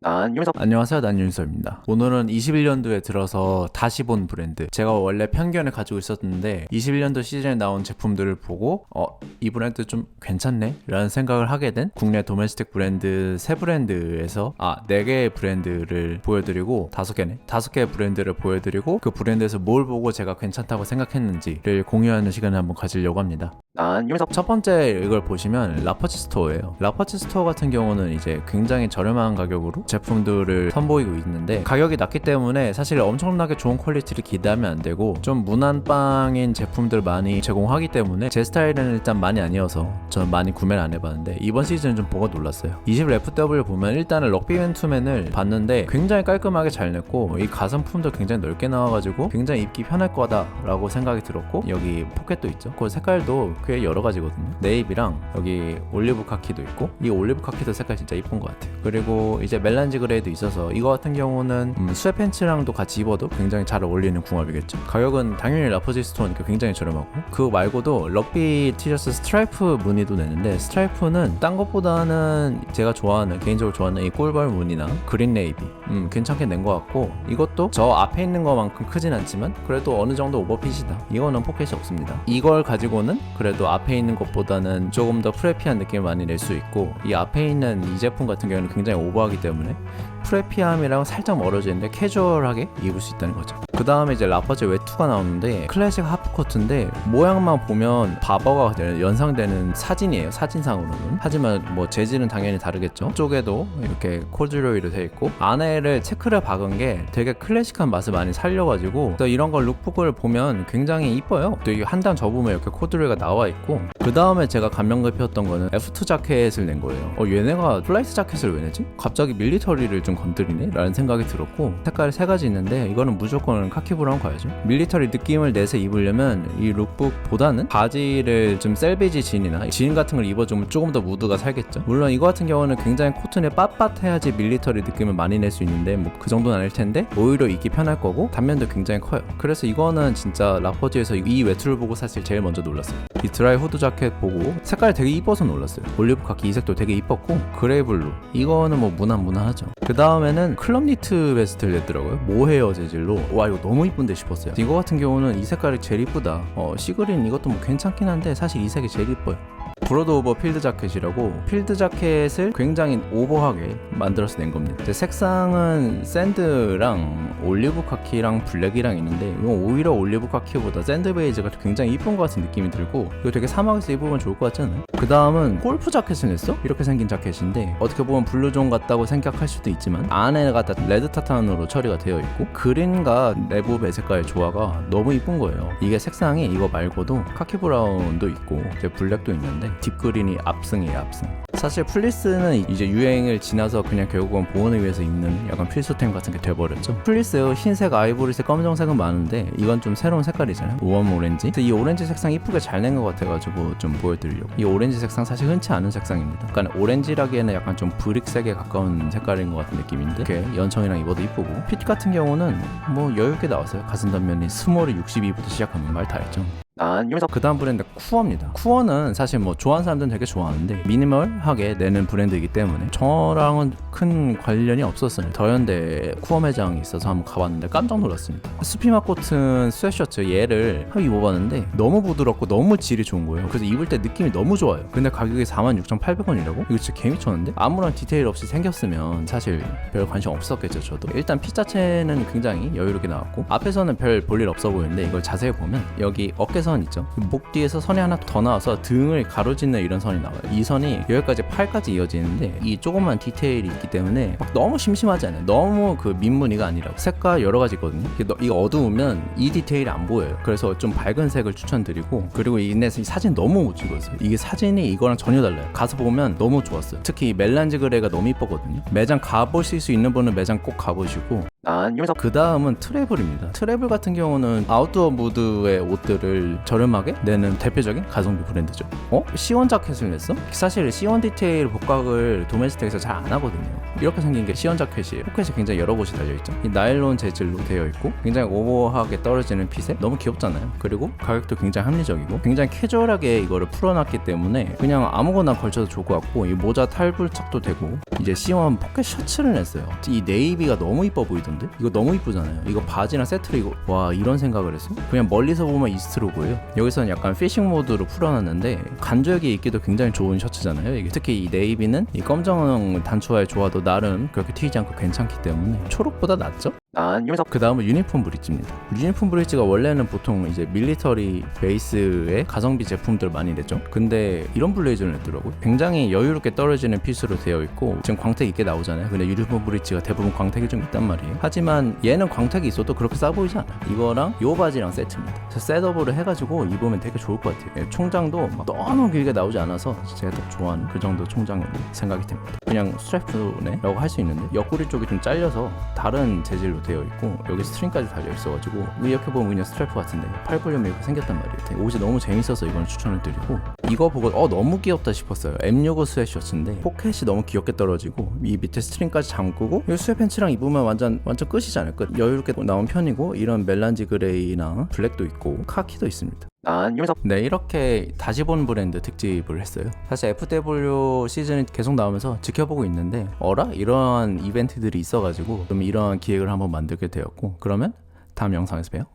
난 윤석 안녕하세요. 난 윤서입니다. 오늘은 21년도에 들어서 다시 본 브랜드. 제가 원래 편견을 가지고 있었는데 21년도 시즌에 나온 제품들을 보고 어 이 브랜드 좀 괜찮네? 라는 생각을 하게 된 국내 도메스틱 브랜드 세 브랜드에서 아 4개의 브랜드를 보여드리고 5개네? 5개의 브랜드를 보여드리고 그 브랜드에서 뭘 보고 제가 괜찮다고 생각했는지를 공유하는 시간을 한번 가지려고 합니다. 난 윤석 첫 번째 이걸 보시면 라퍼치 스토어예요. 라퍼치 스토어 같은 경우는 이제 굉장히 저렴한 가격으로 제품들을 선보이고 있는데 가격이 낮기 때문에 사실 엄청나게 좋은 퀄리티를 기대하면 안 되고 좀 무난빵인 제품들 많이 제공하기 때문에 제 스타일은 일단 많이 아니어서 저는 많이 구매를 안 해봤는데 이번 시즌은 좀 보고 놀랐어요. 20FW 보면 일단은 럭비맨 투맨을 봤는데 굉장히 깔끔하게 잘 냈고 이 가성품도 굉장히 넓게 나와가지고 굉장히 입기 편할 거다라고 생각이 들었고 여기 포켓도 있죠. 그 색깔도 꽤 여러 가지거든요. 네이비랑 여기 올리브 카키도 있고 이 올리브 카키도 색깔 진짜 이쁜 것 같아요. 그리고 이제 멜란지 그레이도 있어서 이거 같은 경우는 음, 스웨 팬츠랑도 같이 입어도 굉장히 잘 어울리는 궁합이겠죠. 가격은 당연히 라퍼지 스토어니까 굉장히 저렴하고 그거 말고도 럭비 티셔츠 스트라이프 무늬 도 내는데 스트라이프는 딴 것보다는 제가 좋아하는 개인적으로 좋아하는 이 꿀벌 무늬나 그린 네이비 음, 괜찮게 낸 것 같고 이것도 저 앞에 있는 것만큼 크진 않지만 그래도 어느 정도 오버핏이다. 이거는 포켓이 없습니다. 이걸 가지고는 그래도 앞에 있는 것보다는 조금 더 프레피한 느낌을 많이 낼 수 있고 이 앞에 있는 이 제품 같은 경우는 굉장히 오버하기 때문에 프레피함이랑 살짝 멀어져 있는데 캐주얼하게 입을 수 있다는 거죠. 그 다음에 이제 라퍼즈 외투가 나오는데 클래식 하프코트인데 모양만 보면 바버가 되는- 연상되는 사진이에요. 사진상으로는. 하지만 뭐 재질은 당연히 다르겠죠. 쪽에도 이렇게 코듀로이로 되어 있고 안에를 체크를 박은 게 되게 클래식한 맛을 많이 살려가지고 그래서 이런 걸 룩북을 보면 굉장히 이뻐요. 또 이게 한단 접으면 이렇게 코듀로이가 나와 있고 그 다음에 제가 감명 깊었던 거는 F2 자켓을 낸 거예요. 어 얘네가 플라이트 자켓을 왜 내지? 갑자기 밀리터리를 좀 건드리네? 라는 생각이 들었고 색깔이 세 가지 있는데 이거는 무조건 카키 브라운 가야죠. 밀리터리 느낌을 내서 입으려면 이 룩북보다는 바지를 좀 셀베지 진이나 진 같은 걸 입어주면 조금 더 무드가 살겠죠. 물론 이거 같은 경우는 굉장히 코튼에 빳빳해야지 밀리터리 느낌을 많이 낼 수 있는데 뭐 그 정도는 아닐 텐데 오히려 입기 편할 거고 단면도 굉장히 커요. 그래서 이거는 진짜 라퍼즈에서 이 외투를 보고 사실 제일 먼저 놀랐어요. 이 드라이 후드 자켓 보고 색깔이 되게 이뻐서 놀랐어요. 올리브 카키 이 색도 되게 이뻤고 그레이 블루 이거는 뭐 무난 무난하죠. 그 다음에는 클럽 니트 베스트를 냈더라고요. 모헤어 재질로 와 이거 너무 이쁜데 싶었어요. 이거 같은 경우는 이 색깔이 제일 이쁘다. 어 시그린 이것도 뭐 괜찮긴 한데 사실 이 색이 제일 이뻐요. 브로드 오버 필드 자켓이라고 필드 자켓을 굉장히 오버하게 만들어서 낸 겁니다. 색상은 샌드랑 올리브 카키랑 블랙이랑 있는데 이건 오히려 올리브 카키보다 샌드 베이지가 굉장히 이쁜 것 같은 느낌이 들고 이거 되게 사막에서 입으면 좋을 것 같지 않아요? 그 다음은 골프 자켓을 냈어? 이렇게 생긴 자켓인데 어떻게 보면 블루존 같다고 생각할 수도 있지만 안에가 다 레드 타탄으로 처리가 되어 있고 그린과 내부 배색깔의 조화가 너무 이쁜 거예요. 이게 색상이 이거 말고도 카키 브라운도 있고 이제 블랙도 있는데 딥그린이 압승이에요 압승. 사실 플리스는 이제 유행을 지나서 그냥 결국은 보온을 위해서 입는 약간 필수템 같은 게 돼버렸죠. 플리스 흰색, 아이보리색, 검정색은 많은데 이건 좀 새로운 색깔이잖아요. 웜 오렌지. 이 오렌지 색상 이쁘게 잘 낸 것 같아가지고 좀 보여드리려고. 이 오렌지 색상 사실 흔치 않은 색상입니다. 약간 오렌지라기에는 약간 좀 브릭색에 가까운 색깔인 것 같은 느낌인데 이렇게 연청이랑 입어도 이쁘고 핏 같은 경우는 뭐 여유 있게 나왔어요. 가슴 단면이 스몰이 62부터 시작하면 말 다 했죠. 난 윤석 그 다음 브랜드 쿠어입니다. 쿠어는 사실 뭐 좋아하는 사람들은 되게 좋아하는데 미니멀하게 내는 브랜드이기 때문에 저랑은 큰 관련이 없었어요. 더현대 쿠어 매장이 있어서 한번 가봤는데 깜짝 놀랐습니다. 스피마 코튼 스웨셔츠 얘를 한번 입어봤는데 너무 부드럽고 너무 질이 좋은 거예요. 그래서 입을 때 느낌이 너무 좋아요. 근데 가격이 46,800원이라고? 이거 진짜 개미쳤는데? 아무런 디테일 없이 생겼으면 사실 별 관심 없었겠죠 저도. 일단 핏 자체는 굉장히 여유롭게 나왔고 앞에서는 별 볼 일 없어 보이는데 이걸 자세히 보면 여기 어깨선 있죠. 목 뒤에서 선이 하나 더 나와서 등을 가로짓는 이런 선이 나와요. 이 선이 여기까지 팔까지 이어지는데 이 조그만 디테일이 있기 때문에 막 너무 심심하지 않아요. 너무 그 민무늬가 아니라 색깔 여러 가지 있거든요. 이게 어두우면 이 디테일이 안 보여요. 그래서 좀 밝은 색을 추천드리고 그리고 이넷이 사진 너무 못 찍었어요. 이게 사진이 이거랑 전혀 달라요. 가서 보면 너무 좋았어요. 특히 멜란지 그레이가 너무 이쁘거든요. 매장 가보실 수 있는 분은 매장 꼭 가보시고 난 유명석 그 다음은 트래블입니다. 트래블 같은 경우는 아웃도어 무드의 옷들을 저렴하게 내는 대표적인 가성비 브랜드죠. 어? C1 자켓을 냈어? 사실 C1 디테일 복각을 도메스틱에서 잘 안 하거든요. 이렇게 생긴 게 C1 자켓이에요. 포켓이 굉장히 여러 곳이 달려있죠. 이 나일론 재질로 되어 있고 굉장히 오버하게 떨어지는 핏에 너무 귀엽잖아요. 그리고 가격도 굉장히 합리적이고 굉장히 캐주얼하게 이거를 풀어놨기 때문에 그냥 아무거나 걸쳐도 좋을 것 같고 이 모자 탈불착도 되고 이제 C1 포켓 셔츠를 냈어요. 이 네이비가 너무 이뻐 보이 던데? 이거 너무 이쁘잖아요. 이거 바지랑 세트로 이거 와 이런 생각을 했어? 그냥 멀리서 보면 이스트 로고요. 여기서는 약간 피싱 모드로 풀어놨는데 간절기 입기도 굉장히 좋은 셔츠잖아요 이게. 특히 이 네이비는 이 검정 단추와의 조화도 나름 그렇게 튀지 않고 괜찮기 때문에 초록보다 낫죠? 그 다음은 유니폼 브릿지입니다. 유니폼 브릿지가 원래는 보통 이제 밀리터리 베이스의 가성비 제품들 많이 냈죠. 근데 이런 블레이즈를 냈더라고요. 굉장히 여유롭게 떨어지는 핏으로 되어 있고 지금 광택 있게 나오잖아요. 근데 유니폼 브릿지가 대부분 광택이 좀 있단 말이에요. 하지만 얘는 광택이 있어도 그렇게 싸 보이지 않아 이거랑 요 바지랑 세트입니다. 그래서 셋업으로 해가지고 입으면 되게 좋을 것 같아요. 예, 총장도 막 너무 길게 나오지 않아서 제가 딱 좋아하는 그 정도 총장으로 생각이 됩니다. 그냥 스트랩네라고 할 수 있는데 옆구리 쪽이 좀 잘려서 다른 재질로 되어 있고 여기 스트링까지 달려 있어가지고 이렇게 보면 그냥 스트래프 같은데 팔불염이 이렇게 생겼단 말이에요. 옷이 너무 재밌어서 이건 추천을 드리고 이거 보고 어 너무 귀엽다 싶었어요. M65 스웨셔츠인데 포켓이 너무 귀엽게 떨어지고 이 밑에 스트링까지 잠그고 이 스웨 팬츠랑 입으면 완전 완전 끝이지 않을까? 여유롭게 나온 편이고 이런 멜란지 그레이나 블랙도 있고 카키도 있습니다 난 유명석 네 이렇게 다시 본 브랜드 특집을 했어요 사실 FW 시즌이 계속 나오면서 지켜보고 있는데 어라? 이러한 이벤트들이 있어가지고 좀 이러한 기획을 한번 만들게 되었고 그러면 다음 영상에서 봬요